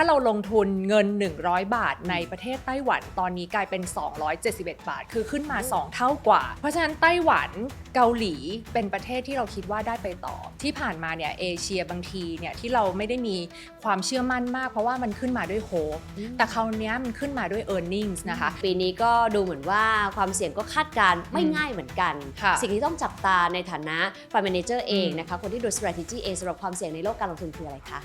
ถ้าเราลงทุนเงิน 100 บาทในประเทศไต้หวัน ตอนนี้กลายเป็น 271 บาท คือขึ้นมา 2 เท่ากว่า เพราะฉะนั้นไต้หวันเกาหลีเป็นประเทศที่เราคิดว่าได้ไปต่อ ที่ผ่านมาเนี่ยเอเชียบางทีเนี่ยที่เราไม่ได้มีความเชื่อมั่นมาก เพราะว่ามันขึ้นมาด้วยโฮปแต่คราวเนี้ยมันขึ้นมาด้วย e a r n i n g นะคะ ปีนี้ก็ดูเหมือนว่าความเสี่ยงก็คาดการณ์ไม่อืมง่ายเหมือนกันค่ะสิ่งที่ต้องจับตาในฐานะ Fund Manager เองอืมนะคะ คนที่ดู strategy เองสำหรับความเสี่ยงในโลกการลงทุนคืออะไรคะ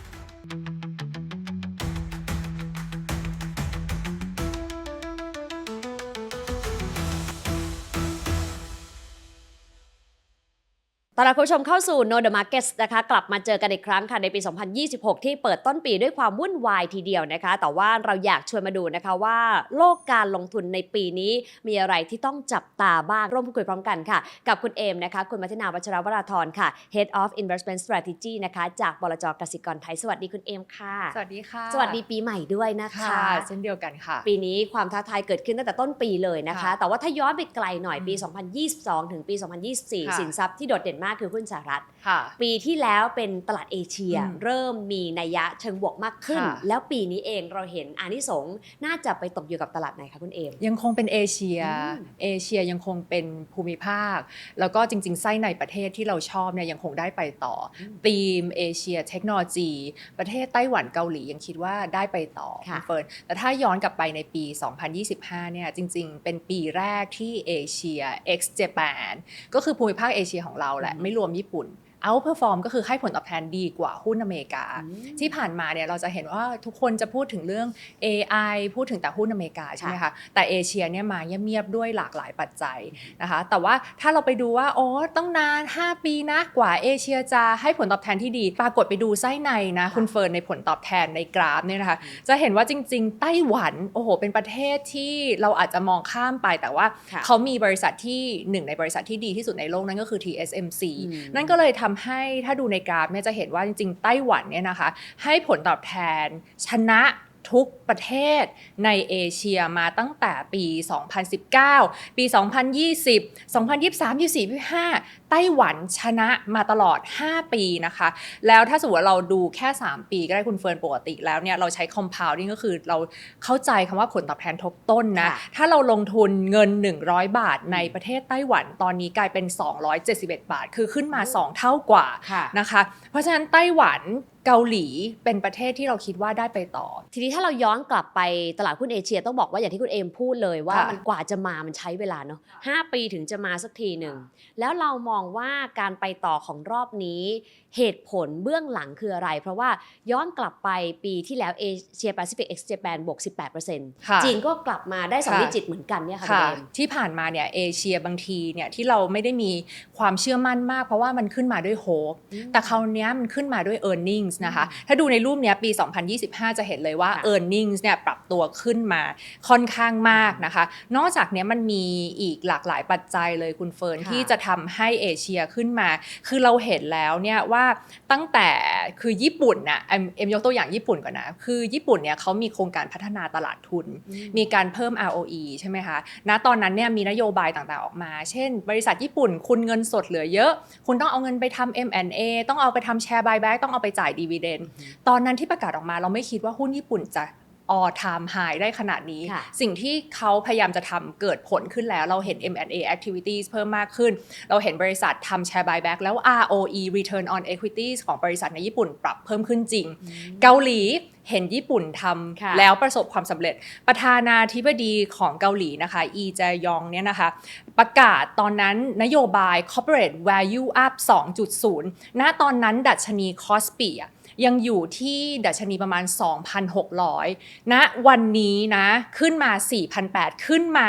ตอนรับคุณผู้ชมเข้าสู่ No The Markets นะคะกลับมาเจอกันอีกครั้งค่ะในปี 2026 ที่เปิดต้นปีด้วยความวุ่นวายทีเดียวนะคะ แต่ว่าเราอยากชวนมาดูนะคะว่า โลกการลงทุนในปีนี้มีอะไรที่ต้องจับตาบ้างร่วมพูดคุยพร้อมกันค่ะ กับคุณเอมนะคะ คุณมัทนาวัชรวราธรค่ะ Head of Investment Strategy นะคะ จากบลจกสิกรไทย สวัสดีคุณเอมค่ะ สวัสดีค่ะ สวัสดีปีใหม่ด้วยนะคะค่ะเช่นเดียวกันค่ะ ปีนี้ความท้าทายเกิดขึ้นตั้งแต่ต้นปีเลยนะคะค่ะแต่ว่าถ้าย้อนไปไกลหน่อยปีอืม2022 ถึงปีค่ะ2024 สินทรัพย์ที่โดดเด่นมากคือหุ้นสหรัฐค่ะปีที่แล้วเป็นตลาดเอเชียอืมเริ่มมีนัยยะเชิงบวกมากขึ้นค่ะแล้วปีนี้เองเราเห็นอานิสงส์น่าจะไปตกอยู่กับตลาดไหนคะคุณเอมยังคงเป็นเอเชียอืมเอเชียยังคงเป็นภูมิภาค แล้วก็จริง ๆ ไส้ในประเทศที่เราชอบเนี่ยยังคงได้ไปต่ออมธีมเอเชีย เทคโนโลยี ประเทศไต้หวันเกาหลียังคิดว่าได้ไปต่อค่ะณเฟิร์นแต่ถ้าย้อนกลับไปในปี 2025 เนี่ยจริง ๆ เป็นปีแรกที่เอเชีย X Japan ก็คือภูมิภาคเอเชียของเราแหละอืมไม่รวมญี่ปุ่น เอาเพอร์ฟอร์มก็คือให้ผลตอบแทนดีกว่าหุ้นอเมริกาอืมที่ผ่านมาเนี่ยเราจะเห็นว่าทุกคนจะพูดถึงเรื่อง AI พูดถึงแต่หุ้นอเมริกาใช่ไหมคะแต่เอเชียเนี่ยมาเงียบๆด้วยหลากหลายปัจจัยนะคะแต่ว่าถ้าเราไปดูว่าโอ้ต้องนาน 5 ปีนะกว่าเอเชียจะให้ผลตอบแทนที่ดี ปรากฏไปดูไส้ในนะค่ะคุณเฟิร์นในผลตอบแทนในกราฟเนี่ยนะคะอืมจะเห็นว่าจริง ๆ ไต้หวันโอ้โหเป็นประเทศที่เราอาจจะมองข้ามไปแต่ว่าค่ะเขามีบริษัทที่หนึ่งในบริษัทที่ดีที่สุดในโลกนั่นก็คือ TSMC อืมนั่นก็เลยทำให้ถ้าดูในกราฟเนี่ยจะเห็นว่าจริงๆไต้หวันเนี่ยนะคะให้ผลตอบแทนชนะ ทุกประเทศในเอเชียมาตั้งแต่ปี 2019 ปี 2020 2023 24 25 ไต้หวันชนะมาตลอด 5 ปีนะคะ แล้วถ้าสมมติว่าเราดูแค่ 3 ปีก็ได้คุณเฟิร์นปกติแล้วเนี่ยเราใช้ compounding ก็คือเราเข้าใจคำว่าผลตอบแทนทบต้นนะค่ะถ้าเราลงทุนเงิน 100 บาทในประเทศไต้หวันตอนนี้กลายเป็น 271 บาท คือขึ้นมา 2 เท่ากว่าค่ะนะคะ เพราะฉะนั้นไต้หวัน เกาหลีเป็นประเทศที่เราคิดว่าได้ไปต่อ ทีนี้ถ้าเราย้อนกลับไปตลาดหุ้นเอเชียต้องบอกว่าอย่างที่คุณเอมพูดเลยว่าค่ะมันกว่าจะมามันใช้เวลาเนาะห้าปีถึงจะมาสักทีหนึ่ง แล้วเรามองว่าการไปต่อของรอบนี้เหตุผลเบื้องหลังคืออะไร เพราะว่าย้อนกลับไปปีที่แล้วเอเชียแปซิฟิกเอ็กซ์เจแปนบวก 18%ค่ะจีนก็กลับมาได้สองค่ะดิจิตเหมือนกันเนี่ยค่ะคุณค่ะเอมที่ผ่านมาเนี่ยเอเชียบางทีเนี่ยที่เราไม่ได้มีความเชื่อมั่นมาก เพราะว่ามันขึ้นมาด้วยโฮปอืมแต่คราวเนี้ยมันขึ้นมาด้วย e a r n i n g นะคะ ถ้าดูในรูปเนี้ยปี 2025 จะเห็นเลยว่าค่ะ e a r n i n g เนี่ยปรับตัวขึ้นมาค่อนข้างมากนะคะ นอกจากเนี้ยมันมีอีกหลากหลายปัจจัยเลยคุณเฟิร์นค่ะที่จะทำให้เอเชียขึ้นมา คือเราเห็นแล้วเนี่ยว่าตั้งแต่คือญี่ปุ่นน่ะเอ็มเอ็มยกตัวอย่างญี่ปุ่นก่อนนะ คือญี่ปุ่นเนี่ยเขามีโครงการพัฒนาตลาดทุน มีการเพิ่ม ROE ใช่ไหมคะณตอนนั้นเนี่ยมีนโยบายต่างๆออกมา เช่น บริษัทญี่ปุ่นคุณเงินสดเหลือเยอะ คุณต้องเอาเงินไปทำ M&A ต้องเอาไปทำแชร์บายแบ็กต้องเอาไปจ่ายดีเวเดนตอนนั้นที่ประกาศออกมาเราไม่คิดว่าหุ้นญี่ปุ่นจะ all time high ได้ขนาดนี้ค่ะสิ่งที่เขาพยายามจะทำเกิดผลขึ้นแล้ว เราเห็น M&A activities เพิ่มมากขึ้น เราเห็นบริษัททำแชร์บายแบ็กแล้ว ROE return on equities ของบริษัทในญี่ปุ่นปรับเพิ่มขึ้นจริง เกาหลีเห็นญี่ปุ่นทค่ะำแล้วประสบความสำเร็จ ประธานาธิบดีของเกาหลีนะคะ อีแจยองเนี่ยนะคะ ประกาศตอนนั้นนโยบาย corporate value up 2.0 ณ ตอนนั้นดัชนีคอสปีอะ ยังอยู่ที่ดัชนีประมาณ 2,600ณวันนี้นะขึ้นมา 4,800 ขึ้นมา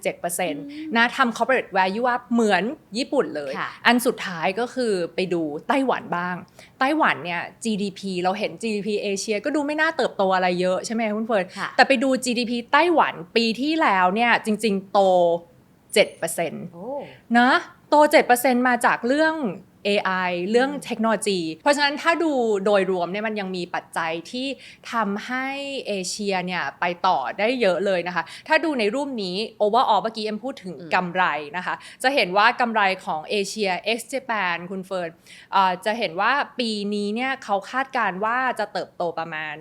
87%นะทำ corporate value up เหมือนญี่ปุ่นเลยค่ะอันสุดท้ายก็คือไปดูไต้หวันบ้าง ไต้หวันเนี่ย GDP เราเห็น GDP เอเชียก็ดูไม่น่าเติบโตอะไรเยอะใช่ไหมคุณเฟิร์นค่ะแต่ไปดู GDP ไต้หวันปีที่แล้วเนี่ยจริง ๆ โต7%โอ้นะโต 7%มาจากเรื่อง AI เรื่องเทคโนโลยี เพราะฉะนั้นถ้าดูโดยรวมเนี่ยมันยังมีปัจจัยที่ทำให้เอเชียเนี่ยไปต่อได้เยอะเลยนะคะ ถ้าดูในรูปนี้ overall เมื่อกี้เอ็มพูดถึงอืมกำไรนะคะ จะเห็นว่ากำไรของเอเชีย x Japan คุณเฟิร์นเอ่อจะเห็นว่าปีนี้เนี่ยเขาคาดการณ์ว่าจะเติบโตประมาณ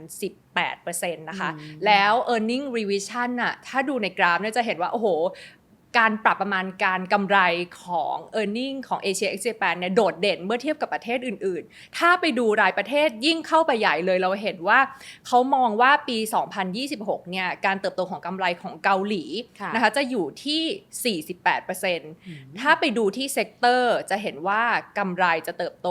18%นะคะอืมแล้ว e a r n i n g revision น่ะ ถ้าดูในกราฟเนี่ยจะเห็นว่า โอ้โห การปรับประมาณการกำไรของ e a r n i n g ของ Asia X Japan เนี่ยโดดเด่นเมื่อเทียบกับประเทศอื่น ๆ ถ้าไปดูรายประเทศยิ่งเข้าไปใหญ่เลยเราเห็นว่าเขามองว่าปี 2026 เนี่ยการเติบโตของกำไรของเกาหลีค่ะนะคะจะอยู่ที่ 48%ถ้าไปดูที่เซกเตอร์จะเห็นว่ากำไรจะเติบโต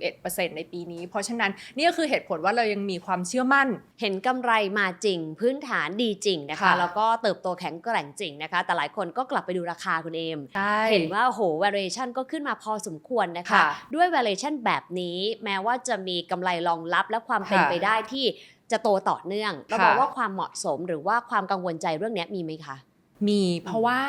41%ในปีนี้ เพราะฉะนั้นนี่ก็คือเหตุผลว่าเรายังมีความเชื่อมั่น เห็นกำไรมาจริง พื้นฐานดีจริงนะคะค่ะแล้วก็เติบโตแข็งแกร่งจริงนะคะ แต่หลายคนก็กลับไปดูราคาคุณเอมใช่เห็นว่าโห valuation ก็ขึ้นมาพอสมควรนะคะค่ะด้วย valuation แบบนี้แม้ว่าจะมีกำไรรองรับและความเป็นค่ะไปได้ที่จะโตต่อเนื่องเราค่ะบอกว่าความเหมาะสมหรือว่าความกังวลใจเรื่องเนี้ยมีไหมคะ มีเพราะว่า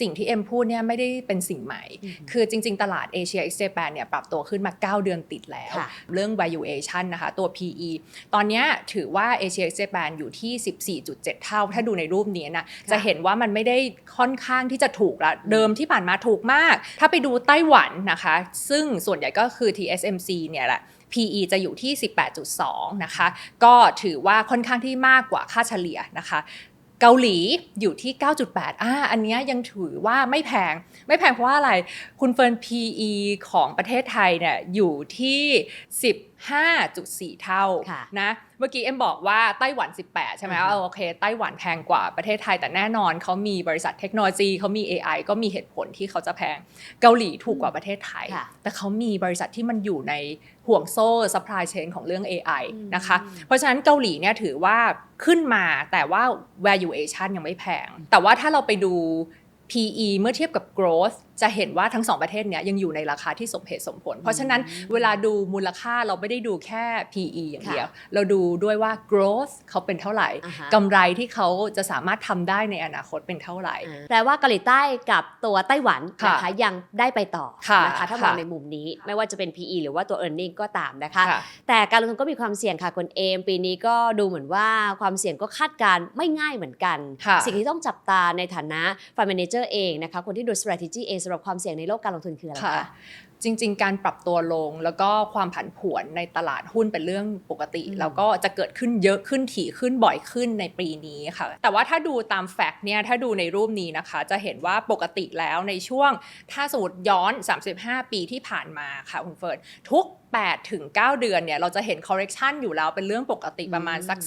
สิ่งที่เอ็มพูดเนี่ยไม่ได้เป็นสิ่งใหม่อืมคือจริง ๆ ตลาดเอเชีย X Japan เนี่ยปรับตัวขึ้นมา 9 เดือนติดแล้วค่ะเรื่อง valuation นะคะตัว PE ตอนเนี้ยถือว่าเอเชีย X Japan อยู่ที่ 14.7 เท่า ถ้าดูในรูปนี้นะ จะเห็นว่ามันไม่ได้ค่อนข้างที่จะถูกละเดิมที่ผ่านมาถูกมาก ถ้าไปดูไต้หวันนะคะ ซึ่งส่วนใหญ่ก็คือ TSMC เนี่ยแหละ PE จะอยู่ที่ 18.2 นะคะ ก็ถือว่าค่อนข้างที่มากกว่าค่าเฉลี่ยนะคะ เกาหลีอยู่ที่ 9.8อ่าอันเนี้ยยังถือว่าไม่แพง ไม่แพงเพราะว่าอะไร คุณเฟิร์น PE ของประเทศไทยเนี่ยอยู่ที่ 10 15.4 เท่าค่ะนะเมื่อกี้เอ็มบอกว่าไต้หวัน 18 ใช่ไหมอือฮึว่าโอเคไต้หวันแพงกว่าประเทศไทย แต่แน่นอนเขามีบริษัทเทคโนโลยีเขามี AI ก็มีเหตุผลที่เขาจะแพงเกาหลีถูกกว่าประเทศไทยค่ะแต่เขามีบริษัทที่มันอยู่ในห่วงโซ่ supply chain ของเรื่อง AI อืมนะคะเพราะฉะนั้นเกาหลีเนี่ยถือว่าขึ้นมาแต่ว่า valuation ยังไม่แพง แต่ว่าถ้าเราไปดู PE เมื่อเทียบกับ growth จะเห็นว่าทั้งสองประเทศเนี้ยยังอยู่ในราคาที่สมเหตุสมผล เพราะฉะนั้นเวลาดูมูลค่าเราไม่ได้ดูแค่ PE อย่างเดียว เราดูด้วยว่า growth เขาเป็นเท่าไหร่อ่าฮะกำไรที่เขาจะสามารถทำได้ในอนาคตเป็นเท่าไหร่อ่าแปลว่าเกาหลีใต้กับตัวไต้หวันค่ะนะคะยังได้ไปต่อค่ะนะคะถ้ามองค่ะในมุมนี้ไม่ว่าจะเป็น PE หรือว่าตัว e a r n i n g ก็ตามนะคะค่ะแต่การลงทุนก็มีความเสี่ยงค่ะคุณเอมปีนี้ก็ดูเหมือนว่าความเสี่ยงก็คาดการณ์ไม่ง่ายเหมือนกันค่ะสิ่งที่ต้องจับตาในฐานะ fund manager เองนะคะคนที่ดู strategy เองสำหรับความเสี่ยงในโลกการลงทุนคืออะไรค่ะคะ จริง ๆ การปรับตัวลงแล้วก็ความผันผวนในตลาดหุ้นเป็นเรื่องปกติอืมแล้วก็จะเกิดขึ้นเยอะขึ้นถี่ขึ้นบ่อยขึ้นในปีนี้ค่ะ แต่ว่าถ้าดูตามแฟกต์เนี่ยถ้าดูในรูปนี้นะคะ จะเห็นว่าปกติแล้วในช่วงถ้าสมมติย้อน 35 ปีที่ผ่านมาค่ะคุณเฟิร์นทุก8ถึง9เดือนเนี่ยเราจะเห็น correction อยู่แล้วเป็นเรื่องปกติประมาณสัก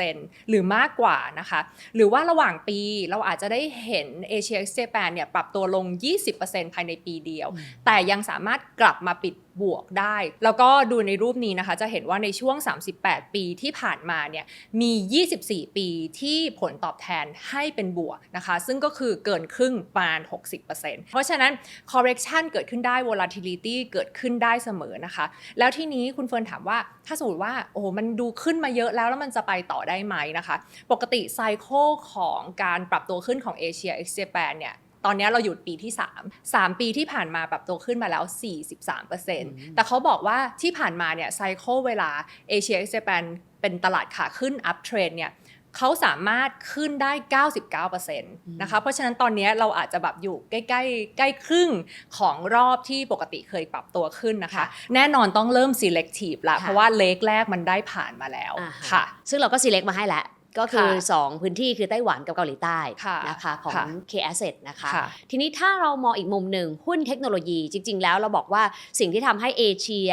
10%หรือมากกว่านะคะ หรือว่าระหว่างปีเราอาจจะได้เห็นเอเชียเจแปนเนี่ยปรับตัวลง 20%ภายในปีเดียว แต่ยังสามารถกลับมาปิดบวกได้ แล้วก็ดูในรูปนี้นะคะ จะเห็นว่าในช่วง 38 ปีที่ผ่านมาเนี่ยมี 24 ปีที่ผลตอบแทนให้เป็นบวกนะคะ ซึ่งก็คือเกินครึ่งประมาณ 60%เพราะฉะนั้น correction เกิดขึ้นได้ volatility เกิดขึ้นได้เสมอนะคะ แล้วที่นี้คุณเฟิร์นถามว่าถ้าสมมติว่าโอ้มันดูขึ้นมาเยอะแล้วแล้วมันจะไปต่อได้ไหมนะคะ ปกติไซเคิลของการปรับตัวขึ้นของเอเชีย X Japan เนี่ย ตอนนี้เราอยู่ปีที่ 3 3 ปีที่ผ่านมาปรับตัวขึ้นมาแล้ว 43%แต่เขาบอกว่าที่ผ่านมาเนี่ยไซเคิลเวลาเอเชีย X Japan เป็นตลาดขาขึ้น up trend เนี่ยเขาสามารถขึ้นได้ 99%นะคะ เพราะฉะนั้นตอนนี้เราอาจจะแบบอยู่ใกล้ๆใกล้ครึ่งของรอบที่ปกติเคยปรับตัวขึ้นนะคะค่ะแน่นอนต้องเริ่ม selective ละค่ะเพราะว่าเลขแรกมันได้ผ่านมาแล้วอ่าฮค่ะ ซึ่งเราก็ select มาให้แล้ว ก็คือค่ะ2พื้นที่คือไต้หวันกับเกาหลีใต้ค่ะนะคะของค่ะ K Asset นะคะค่ะทีนี้ถ้าเรามองอีกมุมหนึ่งหุ้นเทคโนโลยีจริง ๆ แล้วเราบอกว่าสิ่งที่ทำให้เอเชีย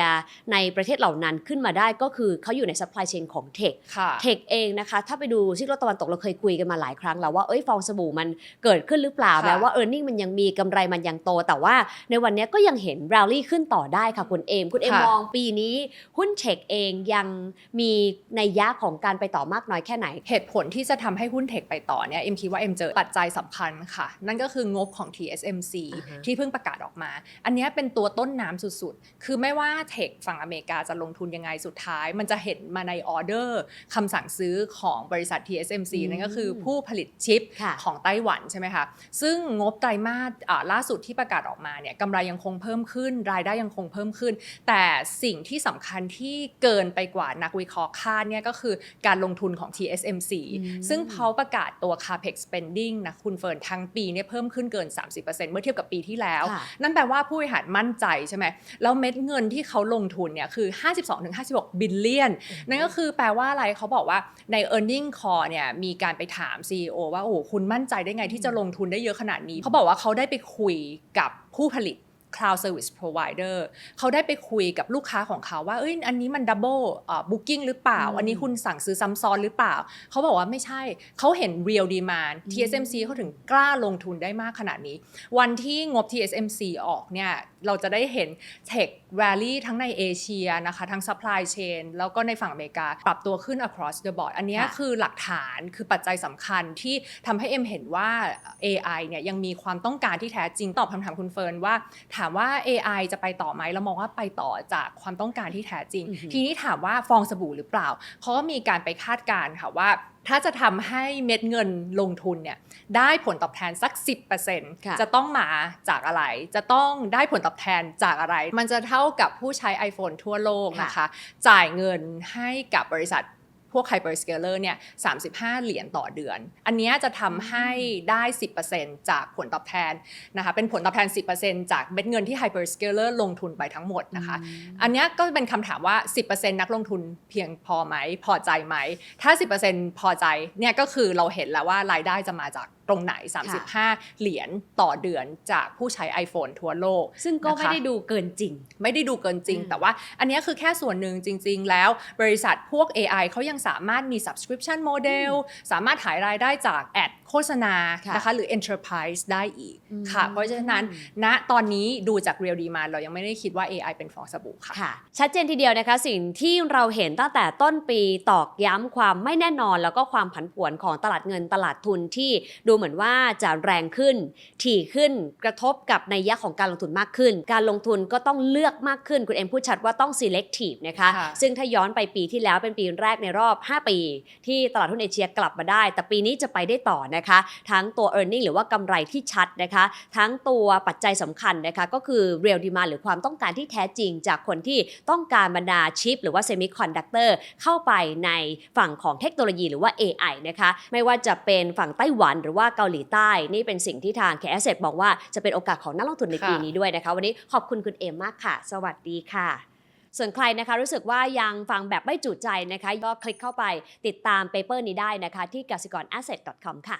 ในประเทศเหล่านั้นขึ้นมาได้ก็คือเขาอยู่ใน supply chain ของเทคค่ะเทคเองนะคะ ถ้าไปดูซีกโลกตะวันตกเราเคยคุยกันมาหลายครั้งแล้วว่าเอ้ยฟองสบู่มันเกิดขึ้นหรือเปล่าค่ะแม้ว่า e a r n i n g มันยังมีกำไรมันยังโต แต่ว่าในวันนี้ก็ยังเห็น r a l ลี่ขึ้นต่อได้ค่ะคุณเอมคุณเอมค่ะมองปีนี้หุ้นเทคเองยังมีในยยะของการไปต่อมากน้อยแค่ไหนเหตุผลที่จะทำให้หุ้นเทคไปต่อเนี่ยเอ็มคิดว่าเอ็มเจอปัจจัยสำคัญค่ะ นั่นก็คืองบของ TSMC อ่าฮะที่เพิ่งประกาศออกมา อันเนี้ยเป็นตัวต้นน้ำสุดๆ คือไม่ว่าเทคฝั่งอเมริกาจะลงทุนยังไงสุดท้าย มันจะเห็นมาในออเดอร์คำสั่งซื้อของบริษัท TSMC อืมนั่นก็คือผู้ผลิตชิปค่ะของไต้หวันใช่ไหมคะ ซึ่งงบไตรมาสอ่าล่าสุดที่ประกาศออกมาเนี่ยกำไรยังคงเพิ่มขึ้น รายได้ยังคงเพิ่มขึ้น แต่สิ่งที่สำคัญที่เกินไปกว่านักวิเคราะห์คาดเนี่ยก็คือการลงทุนของ TSMC อืมซึ่งเขาประกาศตัว capex spending นะคุณเฟิร์นทั้งปีเนี่ยเพิ่มขึ้นเกิน 30%เมื่อเทียบกับปีที่แล้วค่ะนั่นแปลว่าผู้บริหารมั่นใจใช่ไหมแล้วเม็ดเงินที่เขาลงทุนเนี่ยคือ 52-56 บิลเลียน นั่นก็คือแปลว่าอะไรเขาบอกว่าใน e a r n i n g call เนี่ยมีการไปถาม CEO ว่าโอ้โหคุณมั่นใจได้ไงที่จะลงทุนได้เยอะขนาดนี้ เขาบอกว่าเขาได้ไปคุยกับผู้ผลิต cloud service provider เขาได้ไปคุยกับลูกค้าของเขาว่าเอ้ยอันนี้มัน double อ่า booking หรือเปล่าอืมอันนี้คุณสั่งซื้อซ้ำซ้อนหรือเปล่า เขาบอกว่าไม่ใช่ เขาเห็น real demand อืม TSMC เขาถึงกล้าลงทุนได้มากขนาดนี้ วันที่งบ TSMC ออกเนี่ย เราจะได้เห็น Tech Rally ทั้งในเอเชียนะคะ ทั้ง supply chain แล้วก็ในฝั่งอเมริกา ปรับตัวขึ้น across the board อันเนี้ยค่ะคือหลักฐานคือปัจจัยสำคัญที่ทำให้เอ็มเห็นว่า AI เนี่ยยังมีความต้องการที่แท้จริงตอบคำถามคุณเฟิร์นว่าถามว่า AI จะไปต่อไหมเรามองว่าไปต่อจากความต้องการที่แท้จริงอือหือทีนี้ถามว่าฟองสบู่หรือเปล่าเขาก็มีการไปคาดการณ์ค่ะว่าถ้าจะทำให้เม็ดเงินลงทุนเนี่ยได้ผลตอบแทนสักค่ะ10%จะต้องมาจากอะไร จะต้องได้ผลตอบแทนจากอะไร มันจะเท่ากับผู้ใช้ iPhone ทั่วโลกนะคะ จ่ายเงินให้กับบริษัทพ วก hyperscaler เนี่ย35 เหรียญต่อเดือน อันเนี้ยจะทำให้ได้ 10%จากผลตอบแทนนะคะเป็นผลตอบแทน 10%จากเม็ดเงินที่ hyperscaler ลงทุนไปทั้งหมดนะคะ อันเนี้ยก็เป็นคำถามว่า 10%นักลงทุนเพียงพอไหมพอใจไหม ถ้า 10%พอใจเนี่ยก็คือเราเห็นแล้วว่ารายได้จะมาจาก ตรงไหน 35 เหรียญต่อเดือนจากผู้ใช้ iPhone ทั่วโลก ซึ่งก็ไม่นะคะได้ดูเกินจริง ไม่ได้ดูเกินจริงอืมแต่ว่าอันเนี้ยคือแค่ส่วนหนึ่งจริง ๆ แล้ว บริษัทพวก AI เขายังสามารถมี subscription model สามารถหารายได้จากแอด โฆษณาค่ะนะคะหรือ enterprise ได้อีกอืมค่ะ เพราะฉะนั้นณตอนนี้ดูจาก real demand เรายังไม่ได้คิดว่า AI เป็นฟองสบู่ค่ะค่ะ ชัดเจนทีเดียวนะคะ สิ่งที่เราเห็นตั้งแต่ต้นปีตอกย้ำความไม่แน่นอน แล้วก็ความผันผวนของตลาดเงินตลาดทุนที่ดูเหมือนว่าจะแรงขึ้น ถี่ขึ้นกระทบกับในยยะของการลงทุนมากขึ้น การลงทุนก็ต้องเลือกมากขึ้น คุณเอ็มพูดชัดว่าต้อง selective นะคะค่ะซึ่งถ้าย้อนไปปีที่แล้วเป็นปีแรกในรอบ 5 ปี ที่ตลาดหุ้นเอเชียกลับมาได้ แต่ปีนี้จะไปได้ต่อนะคะ ทั้งตัว e a r n i n g หรือว่ากำไรที่ชัดนะคะ ทั้งตัวปัจจัยสำคัญนะคะ ก็คือ real demand หรือความต้องการที่แท้จริง จากคนที่ต้องการบรรดาชิป หรือว่า semiconductor เข้าไปในฝั่งของเทคโนโลยีหรือว่า AI นะคะ ไม่ว่าจะเป็นฝั่งไต้หวันหรือว่าเกาหลีใต้ นี่เป็นสิ่งที่ทาง k a s s e t บอกว่าจะเป็นโอกาสของนักลงทุนในปีนี้ด้วยนะคะ วันนี้ขอบคุณคุณเอมมากค่ะ สวัสดีค่ะ ส่วนใครนะคะรู้สึกว่ายังฟังแบบไม่จุใจนะคะ ก็คลิกเข้าไปติดตามเปเปอร์นี้ได้นะคะ ที่กสิกร asset com ค่ะ